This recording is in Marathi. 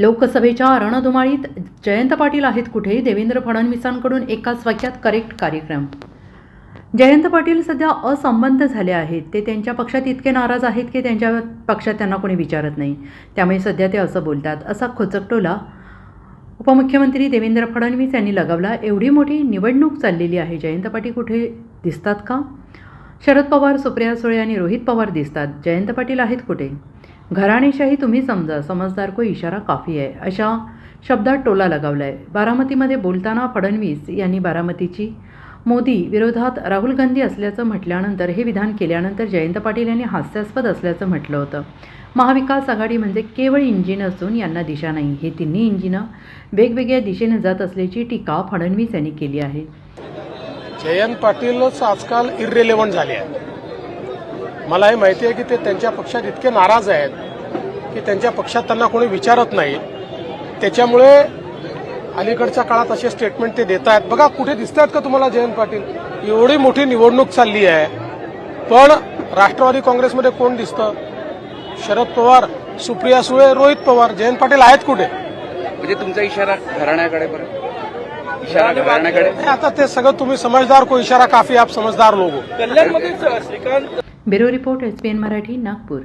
लोकसभेच्या रणधुमाळीत जयंत पाटील आहेत कुठे? देवेंद्र फडणवीसांकडून एकाच स्वाख्यात करेक्ट कार्यक्रम. जयंत पाटील सध्या असंबद्ध झाले आहेत. ते त्यांच्या पक्षात इतके नाराज आहेत की त्यांच्या पक्षात त्यांना कोणी विचारत नाही. त्यामुळे सध्या ते असं बोलतात. असा खोचकटोला उपमुख्यमंत्री देवेंद्र फडणवीस यांनी लगावला. एवढी मोठी निवडणूक चाललेली आहे. जयंत पाटील कुठे दिसतात का? शरद पवार सुप्रिया सुळे आणि रोहित पवार दिसतात. जयंत पाटील आहेत कुठे? घराणेशाही तुम्ही समजा समजदार को इशारा काफी आहे अशा शब्दात टोला लगावला आहे बारामतीमध्ये बोलताना फडणवीस यांनी बारामतीची मोदी विरोधात राहुल गांधी असल्याचं म्हटल्यानंतर हे विधान केल्यानंतर जयंत पाटील यांनी हास्यास्पद असल्याचं म्हटलं होतं. महाविकास आघाडी म्हणजे केवळ इंजिन असून यांना दिशा नाही. हे तिन्ही इंजिनं वेगवेगळ्या दिशेने जात असल्याची टीका फडणवीस यांनी केली आहे. जयंत पाटीलच आजकाल इररिलेव्हंट झाले आहे मला हे माहिती आहे की ते त्यांच्या पक्षात इतके नाराज आहेत. की त्यांच्या पक्षात त्यांना कोणी विचारत नाही. त्याच्यामुळे अलीकडच्या काळात असे स्टेटमेंट ते देत आहेत बघा कुठे दिसत आहेत का तुम्हाला जयंत पाटील? एवढी मोठी निवडणूक चालली आहे. पण राष्ट्रवादी काँग्रेसमध्ये कोण दिसतं? शरद पवार सुप्रिया सुळे रोहित पवार. जयंत पाटील आहेत कुठे? म्हणजे तुमचा इशारा घराण्याकडे इशारा घराण्याकडे. आता ते सगळं तुम्ही समजदार को इशारा काफी आप समजदार लोग हो bureau report S P N Marathi Nagpur.